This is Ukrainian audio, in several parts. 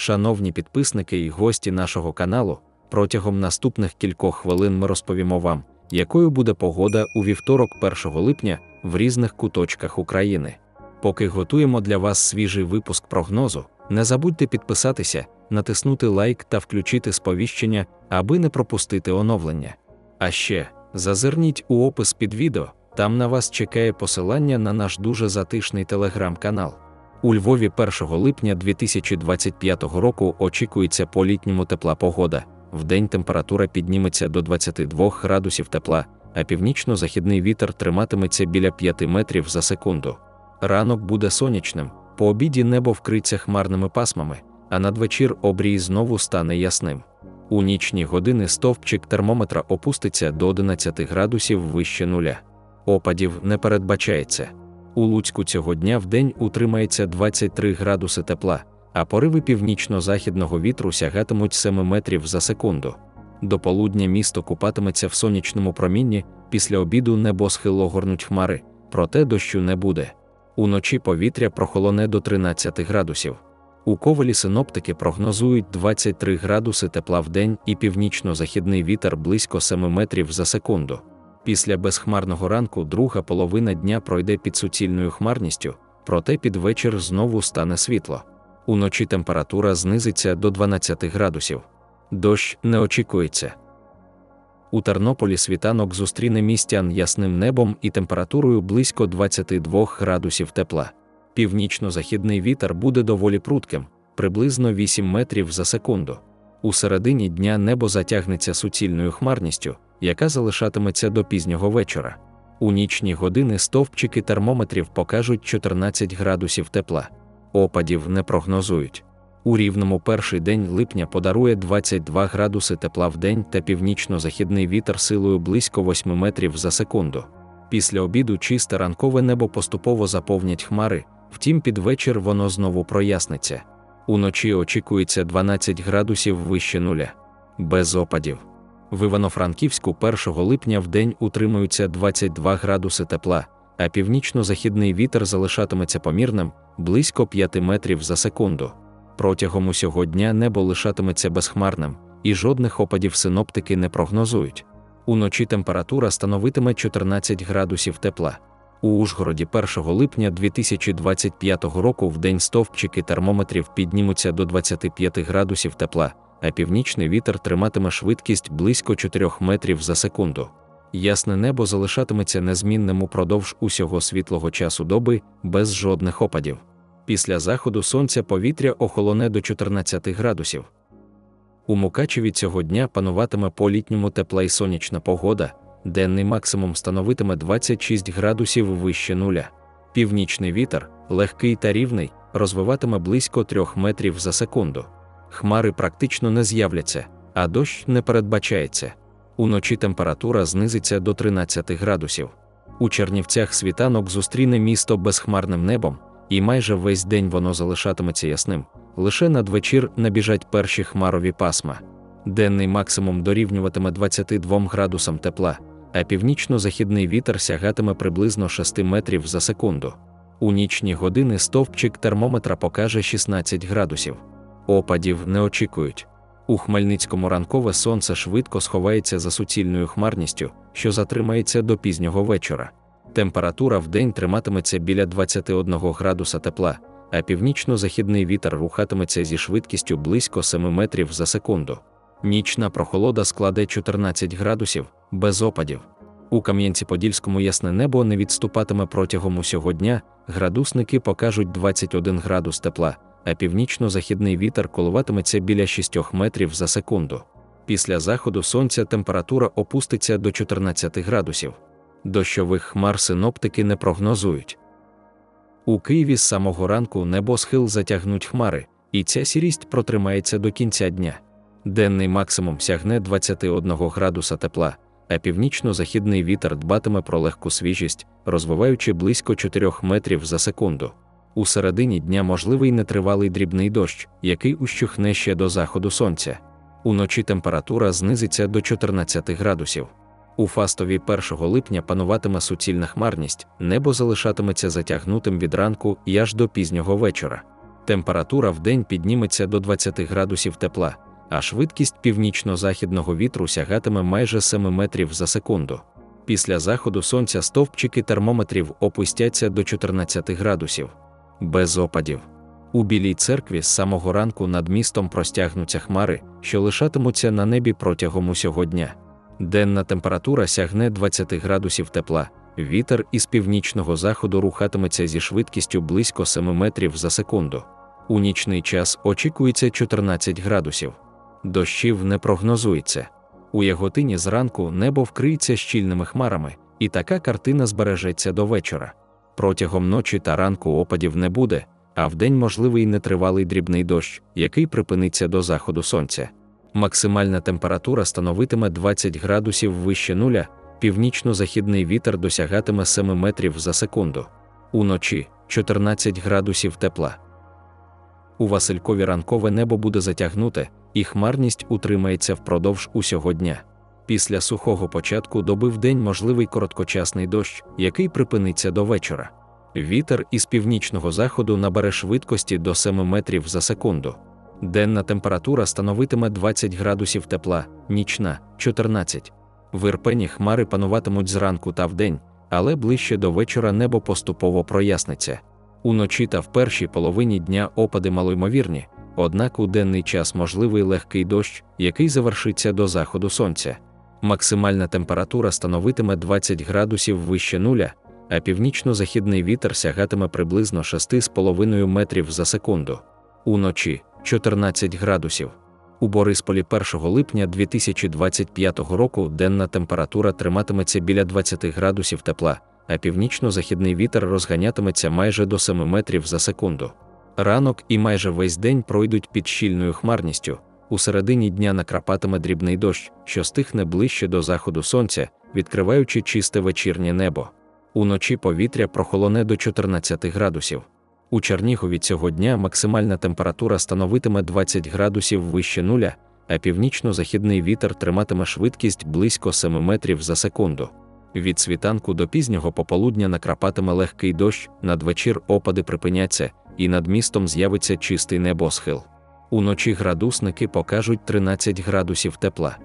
Шановні підписники і гості нашого каналу, протягом наступних кількох хвилин ми розповімо вам, якою буде погода у вівторок 1 липня в різних куточках України. Поки готуємо для вас свіжий випуск прогнозу, не забудьте підписатися, натиснути лайк та включити сповіщення, аби не пропустити оновлення. А ще зазирніть у опис під відео, там на вас чекає посилання на наш дуже затишний телеграм-канал. У Львові 1 липня 2025 року очікується по літньому тепла погода. Вдень температура підніметься до 22 градусів тепла, а північно-західний вітер триматиметься біля 5 метрів за секунду. Ранок буде сонячним, по обіді небо вкриться хмарними пасмами, а надвечір обрій знову стане ясним. У нічні години стовпчик термометра опуститься до 11 градусів вище нуля. Опадів не передбачається. У Луцьку цього дня в день утримається 23 градуси тепла, а пориви північно-західного вітру сягатимуть 7 метрів за секунду. До полудня місто купатиметься в сонячному промінні, після обіду небосхил огорнуть хмари, проте дощу не буде. Уночі повітря прохолоне до 13 градусів. У ковалі синоптики прогнозують 23 градуси тепла в день і північно-західний вітер близько 7 метрів за секунду. Після безхмарного ранку друга половина дня пройде під суцільною хмарністю, проте під вечір знову стане світло. Уночі температура знизиться до 12 градусів. Дощ не очікується. У Тернополі світанок зустріне містян ясним небом і температурою близько 22 градусів тепла. Північно-західний вітер буде доволі прутким, приблизно 8 метрів за секунду. У середині дня небо затягнеться суцільною хмарністю, яка залишатиметься до пізнього вечора. У нічні години стовпчики термометрів покажуть 14 градусів тепла. Опадів не прогнозують. У рівному перший день липня подарує 22 градуси тепла в день та північно-західний вітер силою близько 8 метрів за секунду. Після обіду чисте ранкове небо поступово заповнять хмари, втім під вечір воно знову проясниться. Уночі очікується 12 градусів вище нуля. Без опадів. В Івано-Франківську 1 липня в день утримуються 22 градуси тепла, а північно-західний вітер залишатиметься помірним близько 5 метрів за секунду. Протягом усього дня небо лишатиметься безхмарним, і жодних опадів синоптики не прогнозують. Уночі температура становитиме 14 градусів тепла. У Ужгороді 1 липня 2025 року в день стовпчики термометрів піднімуться до 25 градусів тепла, а північний вітер триматиме швидкість близько 4 метрів за секунду. Ясне небо залишатиметься незмінним упродовж усього світлого часу доби без жодних опадів. Після заходу сонця повітря охолоне до 14 градусів. У Мукачеві цього дня пануватиме по літньому тепла й сонячна погода, денний максимум становитиме 26 градусів вище нуля. Північний вітер, легкий та рівний, розвиватиме близько 3 метрів за секунду. Хмари практично не з'являться, а дощ не передбачається. Уночі температура знизиться до 13 градусів. У Чернівцях світанок зустріне місто безхмарним небом, і майже весь день воно залишатиметься ясним. Лише надвечір набіжать перші хмарові пасма. Денний максимум дорівнюватиме 22 градусам тепла, а північно-західний вітер сягатиме приблизно 6 метрів за секунду. У нічні години стовпчик термометра покаже 16 градусів. Опадів не очікують. У Хмельницькому ранкове сонце швидко сховається за суцільною хмарністю, що затримається до пізнього вечора. Температура в день триматиметься біля 21 градуса тепла, а північно-західний вітер рухатиметься зі швидкістю близько 7 метрів за секунду. Нічна прохолода складе 14 градусів без опадів. У Кам'янці-Подільському ясне небо не відступатиме протягом усього дня, градусники покажуть 21 градус тепла, а північно-західний вітер коливатиметься біля 6 метрів за секунду. Після заходу сонця температура опуститься до 14 градусів. Дощових хмар синоптики не прогнозують. У Києві з самого ранку небосхил затягнуть хмари, і ця сірість протримається до кінця дня. Денний максимум сягне 21 градуса тепла, а північно-західний вітер дбатиме про легку свіжість, розвиваючи близько 4 метрів за секунду. У середині дня можливий нетривалий дрібний дощ, який ущухне ще до заходу сонця. Уночі температура знизиться до 14 градусів. У фастові 1 липня пануватиме суцільна хмарність, небо залишатиметься затягнутим від ранку і аж до пізнього вечора. Температура в день підніметься до 20 градусів тепла, а швидкість північно-західного вітру сягатиме майже 7 метрів за секунду. Після заходу сонця стовпчики термометрів опустяться до 14 градусів. Без опадів. У Білій церкві з самого ранку над містом простягнуться хмари, що лишатимуться на небі протягом усього дня. Денна температура сягне 20 градусів тепла, вітер із північного заходу рухатиметься зі швидкістю близько 7 метрів за секунду. У нічний час очікується 14 градусів. Дощів не прогнозується. У Яготині зранку небо вкриється щільними хмарами, і така картина збережеться до вечора. Протягом ночі та ранку опадів не буде, а вдень можливий нетривалий дрібний дощ, який припиниться до заходу сонця. Максимальна температура становитиме 20 градусів вище нуля, північно-західний вітер досягатиме 7 метрів за секунду. Уночі 14 градусів тепла. У Василькові ранкове небо буде затягнуте, і хмарність утримається впродовж усього дня. Після сухого початку доби в день можливий короткочасний дощ, який припиниться до вечора. Вітер із північного заходу набере швидкості до 7 метрів за секунду. Денна температура становитиме 20 градусів тепла, нічна 14. В Ірпені хмари пануватимуть зранку та вдень, але ближче до вечора небо поступово проясниться. Уночі та в першій половині дня опади малоймовірні, однак у денний час можливий легкий дощ, який завершиться до заходу сонця. Максимальна температура становитиме 20 градусів вище нуля, а північно-західний вітер сягатиме приблизно 6,5 метрів за секунду. Уночі 14 градусів. У Борисполі 1 липня 2025 року денна температура триматиметься біля 20 градусів тепла, а північно-західний вітер розганятиметься майже до 7 метрів за секунду. Ранок і майже весь день пройдуть під щільною хмарністю. У середині дня накрапатиме дрібний дощ, що стихне ближче до заходу сонця, відкриваючи чисте вечірнє небо. Уночі повітря прохолоне до 14 градусів. У Чернігові цього дня максимальна температура становитиме 20 градусів вище нуля, а північно-західний вітер триматиме швидкість близько 7 метрів за секунду. Від світанку до пізнього пополудня накрапатиме легкий дощ, надвечір опади припиняться, і над містом з'явиться чистий небосхил. Уночі градусники покажуть 13 градусів тепла.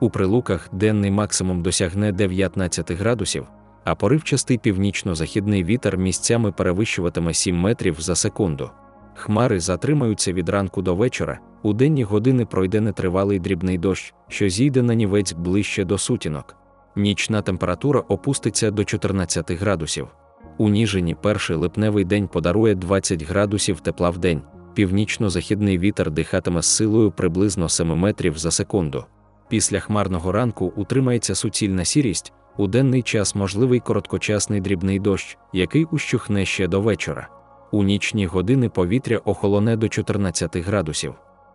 У прилуках денний максимум досягне 19 градусів, а поривчастий північно-західний вітер місцями перевищуватиме 7 метрів за секунду. Хмари затримаються від ранку до вечора, у денні години пройде нетривалий дрібний дощ, що зійде на нівець ближче до сутінок. Нічна температура опуститься до 14 градусів. У Ніжині перший липневий день подарує 20 градусів тепла в день, північно-західний вітер дихатиме з силою приблизно 7 метрів за секунду. Після хмарного ранку утримається суцільна сірість, у денний час можливий короткочасний дрібний дощ, який ущухне ще до вечора. У нічні години повітря охолоне до 14 градусів.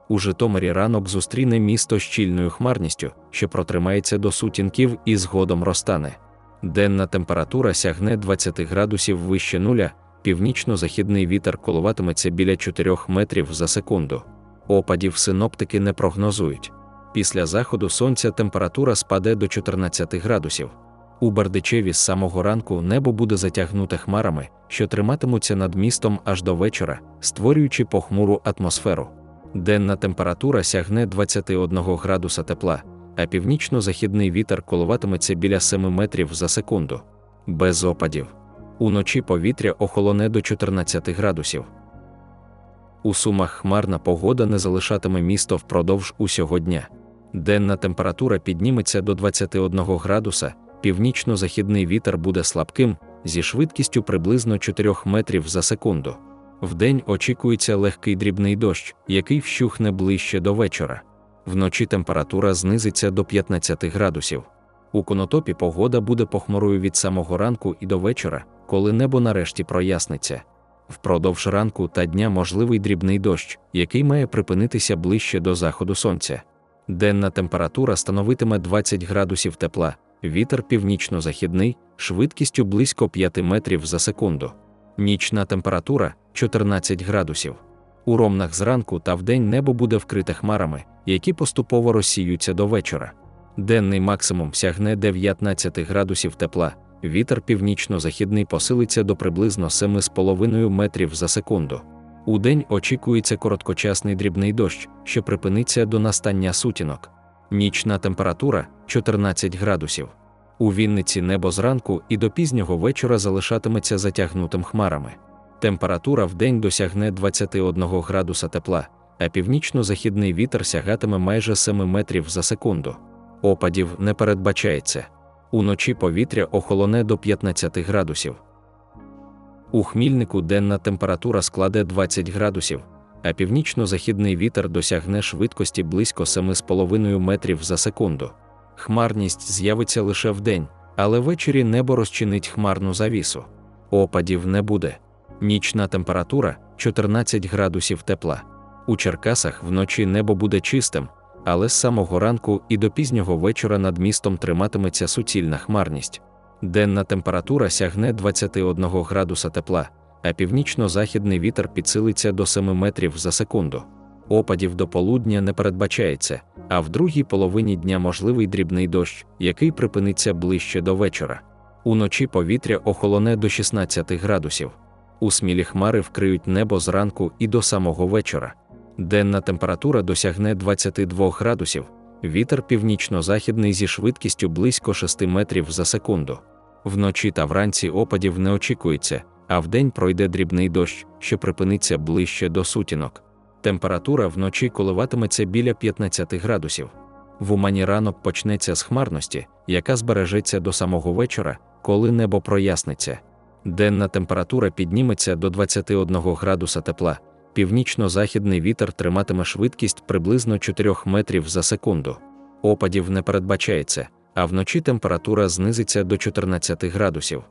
У Житомирі ранок зустріне місто щільною хмарністю, що протримається до сутінків і згодом розтане. Денна температура сягне 20 градусів вище нуля, північно-західний вітер коливатиметься біля 4 метрів за секунду. Опадів синоптики не прогнозують. Після заходу сонця температура спаде до 14 градусів. У Бердичеві з самого ранку небо буде затягнуте хмарами, що триматимуться над містом аж до вечора, створюючи похмуру атмосферу. Денна температура сягне 21 градуса тепла, а північно-західний вітер коливатиметься біля 7 метрів за секунду. Без опадів. Уночі повітря охолоне до 14 градусів. У сумах хмарна погода не залишатиме місто впродовж усього дня. Денна температура підніметься до 21 градуса, північно-західний вітер буде слабким, зі швидкістю приблизно 4 метрів за секунду. Вдень очікується легкий дрібний дощ, який вщухне ближче до вечора. Вночі температура знизиться до 15 градусів. У конотопі погода буде похмурою від самого ранку і до вечора, коли небо нарешті проясниться. Впродовж ранку та дня можливий дрібний дощ, який має припинитися ближче до заходу сонця. Денна температура становитиме 20 градусів тепла, вітер північно-західний, швидкістю близько 5 метрів за секунду. Нічна температура 14 градусів. У ромнах зранку та вдень небо буде вкрите хмарами, які поступово розсіються до вечора. Денний максимум сягне 19 градусів тепла, вітер північно-західний посилиться до приблизно 7,5 метрів за секунду. Удень очікується короткочасний дрібний дощ, що припиниться до настання сутінок. Нічна температура 14 градусів. У Вінниці небо зранку і до пізнього вечора залишатиметься затягнутим хмарами. Температура в день досягне 21 градуса тепла, а північно-західний вітер сягатиме майже 7 метрів за секунду. Опадів не передбачається. Уночі повітря охолоне до 15 градусів. У хмільнику денна температура складе 20 градусів, а північно-західний вітер досягне швидкості близько 7,5 метрів за секунду. Хмарність з'явиться лише вдень, але ввечері небо розчинить хмарну завісу. Опадів не буде. Нічна температура 14 градусів тепла. У Черкасах вночі небо буде чистим, але з самого ранку і до пізнього вечора над містом триматиметься суцільна хмарність. Денна температура сягне 21 градуса тепла, а північно-західний вітер підсилиться до 7 метрів за секунду. Опадів до полудня не передбачається, а в другій половині дня можливий дрібний дощ, який припиниться ближче до вечора. Уночі повітря охолоне до 16 градусів. У смілі хмари вкриють небо зранку і до самого вечора. Денна температура досягне 22 градусів, вітер північно-західний зі швидкістю близько 6 метрів за секунду. Вночі та вранці опадів не очікується, а вдень пройде дрібний дощ, що припиниться ближче до сутінок. Температура вночі коливатиметься біля 15 градусів. В Умані ранок почнеться з хмарності, яка збережеться до самого вечора, коли небо проясниться. Денна температура підніметься до 21 градуса тепла, північно-західний вітер триматиме швидкість приблизно 4 метрів за секунду. Опадів не передбачається, а вночі температура знизиться до 14 градусів.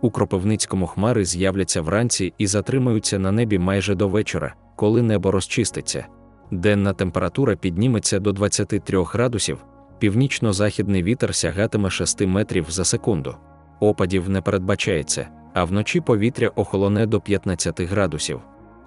У Кропивницькому хмари з'являться вранці і затримаються на небі майже до вечора, коли небо розчиститься. Денна температура підніметься до 23 градусів, північно-західний вітер сягатиме 6 метрів за секунду. Опадів не передбачається, а вночі повітря охолоне до 15 градусів.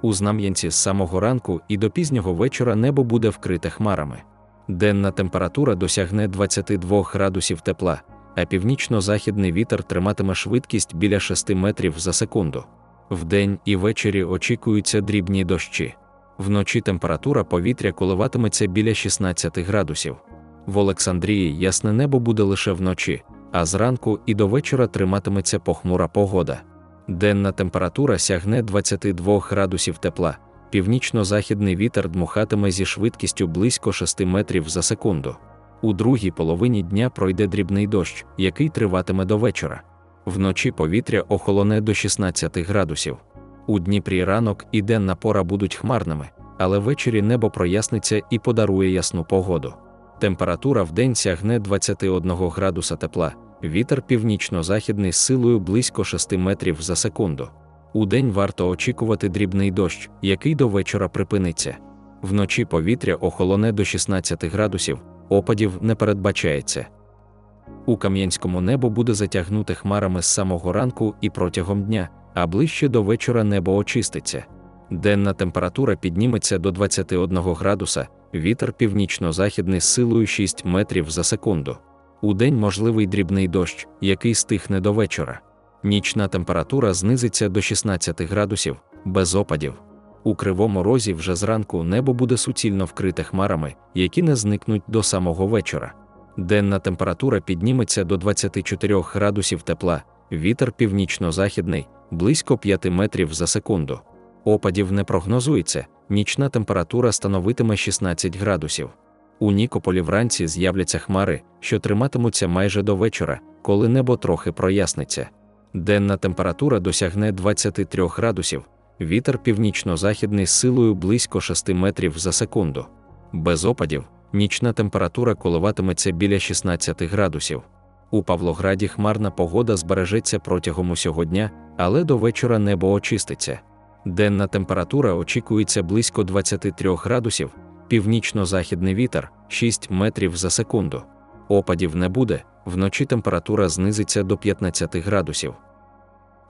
У Знам'янці з самого ранку і до пізнього вечора небо буде вкрите хмарами. Денна температура досягне 22 градусів тепла, а північно-західний вітер триматиме швидкість біля 6 метрів за секунду. Вдень і ввечері очікуються дрібні дощі. Вночі температура повітря коливатиметься біля 16 градусів. В Олександрії ясне небо буде лише вночі, а зранку і до вечора триматиметься похмура погода. Денна температура сягне 22 градусів тепла, північно-західний вітер дмухатиме зі швидкістю близько 6 метрів за секунду. У другій половині дня пройде дрібний дощ, який триватиме до вечора. Вночі повітря охолоне до 16 градусів. У Дніпрі ранок і денна пора будуть хмарними, але ввечері небо проясниться і подарує ясну погоду. Температура в день сягне 21 градуса тепла, вітер північно-західний з силою близько 6 метрів за секунду. У день варто очікувати дрібний дощ, який до вечора припиниться. Вночі повітря охолоне до 16 градусів, опадів не передбачається. У Кам'янському небо буде затягнуте хмарами з самого ранку і протягом дня, а ближче до вечора небо очиститься. Денна температура підніметься до 21 градуса, вітер північно-західний з силою 6 метрів за секунду. У день можливий дрібний дощ, який стихне до вечора. Нічна температура знизиться до 16 градусів, без опадів. У кривому розі вже зранку небо буде суцільно вкрите хмарами, які не зникнуть до самого вечора. Денна температура підніметься до 24 градусів тепла, вітер північно-західний, близько 5 метрів за секунду. Опадів не прогнозується, нічна температура становитиме 16 градусів. У Нікополі вранці з'являться хмари, що триматимуться майже до вечора, коли небо трохи проясниться. Денна температура досягне 23 градусів, вітер північно-західний з силою близько 6 метрів за секунду. Без опадів, нічна температура коливатиметься біля 16 градусів. У Павлограді хмарна погода збережеться протягом усього дня, але до вечора небо очиститься. Денна температура очікується близько 23 градусів, північно-західний вітер 6 метрів за секунду. Опадів не буде, вночі температура знизиться до 15 градусів.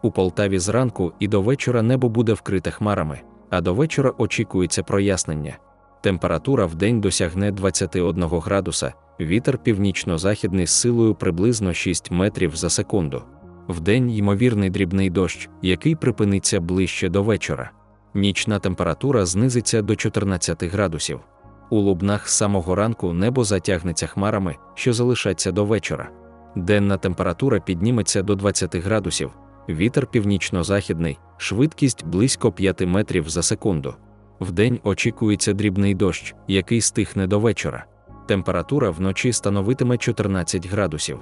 У Полтаві зранку і до вечора небо буде вкрите хмарами, а до вечора очікується прояснення. Температура в день досягне 21 градуса, вітер північно-західний з силою приблизно 6 метрів за секунду. Вдень ймовірний дрібний дощ, який припиниться ближче до вечора. Нічна температура знизиться до 14 градусів. У Лубнах з самого ранку небо затягнеться хмарами, що залишаться до вечора. Денна температура підніметься до 20 градусів, вітер північно-західний, швидкість близько 5 метрів за секунду. Вдень очікується дрібний дощ, який стихне до вечора. Температура вночі становитиме 14 градусів.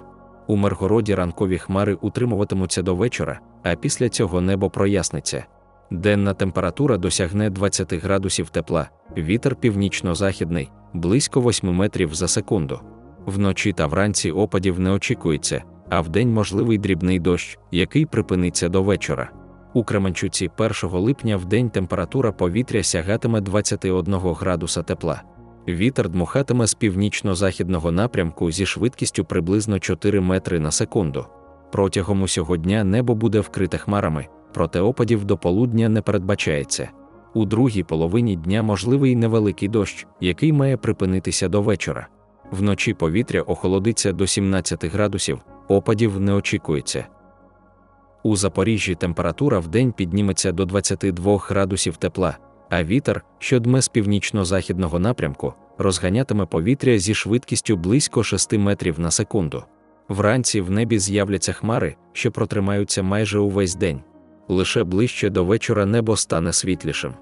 У Миргороді ранкові хмари утримуватимуться до вечора, а після цього небо проясниться. Денна температура досягне 20 градусів тепла, вітер північно-західний, близько 8 метрів за секунду. Вночі та вранці опадів не очікується, а вдень можливий дрібний дощ, який припиниться до вечора. У Кременчуці 1 липня в день температура повітря сягатиме 21 градуса тепла. Вітер дмухатиме з північно-західного напрямку зі швидкістю приблизно 4 метри на секунду. Протягом усього дня небо буде вкрите хмарами, проте опадів до полудня не передбачається. У другій половині дня можливий невеликий дощ, який має припинитися до вечора. Вночі повітря охолодиться до 17 градусів, опадів не очікується. У Запоріжжі температура в день підніметься до 22 градусів тепла, а вітер, що дме з північно-західного напрямку, розганятиме повітря зі швидкістю близько 6 метрів на секунду. Вранці в небі з'являться хмари, що протримаються майже увесь день. Лише ближче до вечора небо стане світлішим.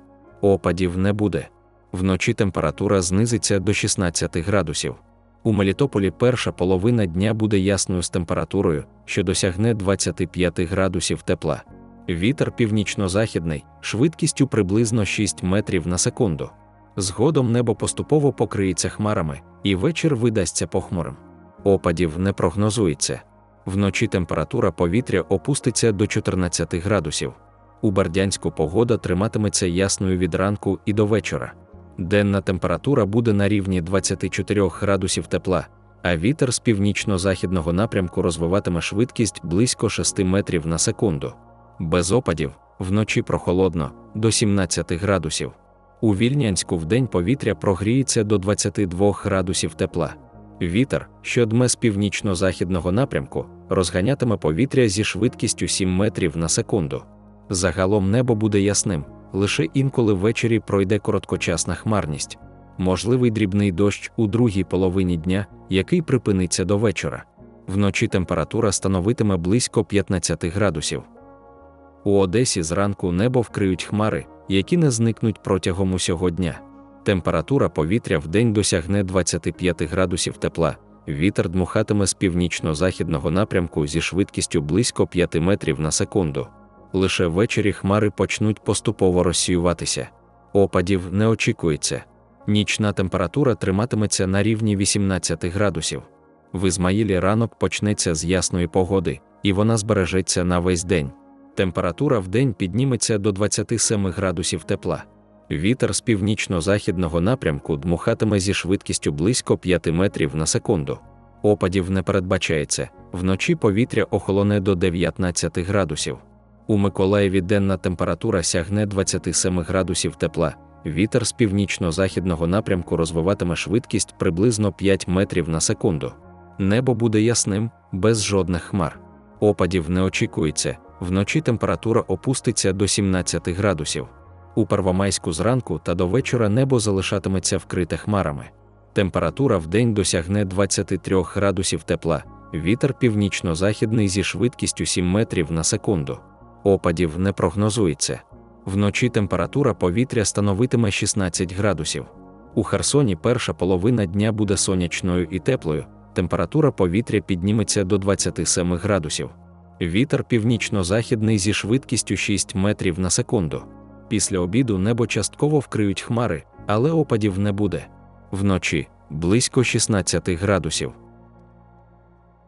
Опадів не буде. Вночі температура знизиться до 16 градусів. У Мелітополі перша половина дня буде ясною з температурою, що досягне 25 градусів тепла. Вітер північно-західний, швидкістю приблизно 6 метрів на секунду. Згодом небо поступово покриється хмарами, і вечір видасться похмурим. Опадів не прогнозується. Вночі температура повітря опуститься до 14 градусів. У Бердянську погода триматиметься ясною від ранку і до вечора. Денна температура буде на рівні 24 градусів тепла, а вітер з північно-західного напрямку розвиватиме швидкість близько 6 метрів на секунду. Без опадів, вночі прохолодно, до 17 градусів. У Вільнянську вдень повітря прогріється до 22 градусів тепла. Вітер, що дме з північно-західного напрямку, розганятиме повітря зі швидкістю 7 метрів на секунду. Загалом небо буде ясним, лише інколи ввечері пройде короткочасна хмарність, можливий дрібний дощ у другій половині дня, який припиниться до вечора. Вночі температура становитиме близько 15 градусів. У Одесі зранку небо вкриють хмари, які не зникнуть протягом усього дня. Температура повітря в день досягне 25 градусів тепла, вітер дмухатиме з північно-західного напрямку зі швидкістю близько 5 метрів на секунду. Лише ввечері хмари почнуть поступово розсіюватися. Опадів не очікується. Нічна температура триматиметься на рівні 18 градусів. В Ізмаїлі ранок почнеться з ясної погоди, і вона збережеться на весь день. Температура в день підніметься до 27 градусів тепла. Вітер з північно-західного напрямку дмухатиме зі швидкістю близько 5 метрів на секунду. Опадів не передбачається, вночі повітря охолоне до 19 градусів. У Миколаєві денна температура сягне 27 градусів тепла, вітер з північно-західного напрямку розвиватиме швидкість приблизно 5 метрів на секунду. Небо буде ясним, без жодних хмар. Опадів не очікується, вночі температура опуститься до 17 градусів. У Первомайську зранку та до вечора небо залишатиметься вкрите хмарами. Температура в день досягне 23 градусів тепла, вітер північно-західний зі швидкістю 7 метрів на секунду. Опадів не прогнозується. Вночі температура повітря становитиме 16 градусів. У Херсоні перша половина дня буде сонячною і теплою, температура повітря підніметься до 27 градусів. Вітер північно-західний зі швидкістю 6 метрів на секунду. Після обіду небо частково вкриють хмари, але опадів не буде. Вночі близько 16 градусів.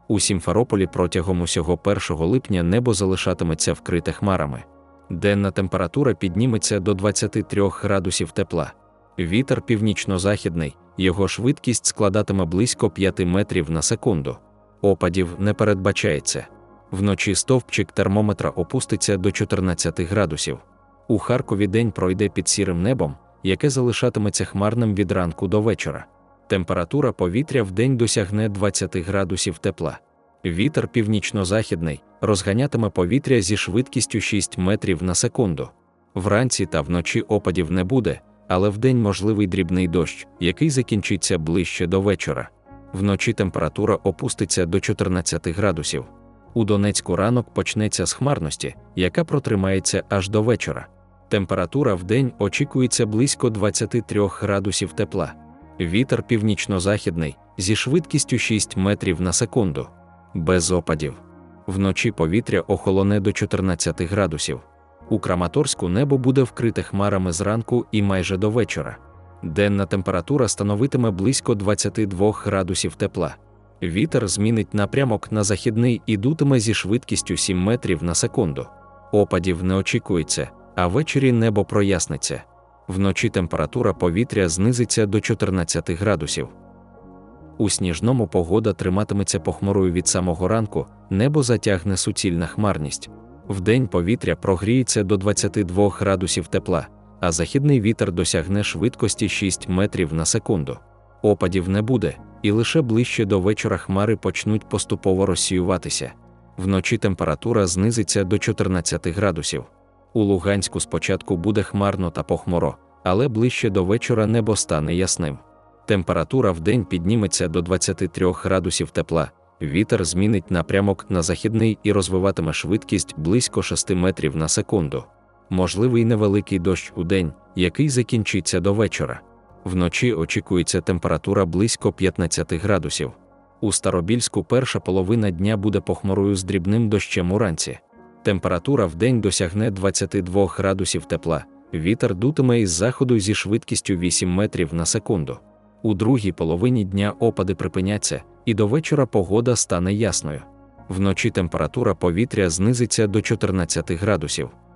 У Сімферополі протягом усього 1 липня небо залишатиметься вкрите хмарами. Денна температура підніметься до 23 градусів тепла. Вітер північно-західний, його швидкість складатиме близько 5 метрів на секунду. Опадів не передбачається. Вночі стовпчик термометра опуститься до 14 градусів. У Харкові день пройде під сірим небом, яке залишатиметься хмарним від ранку до вечора. Температура повітря в день досягне 20 градусів тепла. Вітер північно-західний розганятиме повітря зі швидкістю 6 метрів на секунду. Вранці та вночі опадів не буде, але вдень можливий дрібний дощ, який закінчиться ближче до вечора. Вночі температура опуститься до 14 градусів. У Донецьку ранок почнеться з хмарності, яка протримається аж до вечора. Температура в день очікується близько 23 градусів тепла. Вітер північно-західний зі швидкістю 6 метрів на секунду. Без опадів. Вночі повітря охолоне до 14 градусів. У Краматорську небо буде вкрите хмарами зранку і майже до вечора. Денна температура становитиме близько 22 градусів тепла. Вітер змінить напрямок на західний і дутиме зі швидкістю 7 метрів на секунду. Опадів не очікується, а ввечері небо проясниться. Вночі температура повітря знизиться до 14 градусів. У сніжному погода триматиметься похмурою від самого ранку, небо затягне суцільна хмарність. Вдень повітря прогріється до 22 градусів тепла, а західний вітер досягне швидкості 6 метрів на секунду. Опадів не буде, і лише ближче до вечора хмари почнуть поступово розсіюватися. Вночі температура знизиться до 14 градусів. У Луганську спочатку буде хмарно та похмуро, але ближче до вечора небо стане ясним. Температура вдень підніметься до 23 градусів тепла, вітер змінить напрямок на західний і розвиватиме швидкість близько 6 метрів на секунду. Можливий невеликий дощ у день, який закінчиться до вечора. Вночі очікується температура близько 15 градусів. У Старобільську перша половина дня буде похмурою з дрібним дощем уранці. Температура в день досягне 22 градусів тепла, вітер дутиме із заходу зі швидкістю 8 метрів на секунду. У другій половині дня опади припиняться, і до вечора погода стане ясною. Вночі температура повітря знизиться до 14 градусів.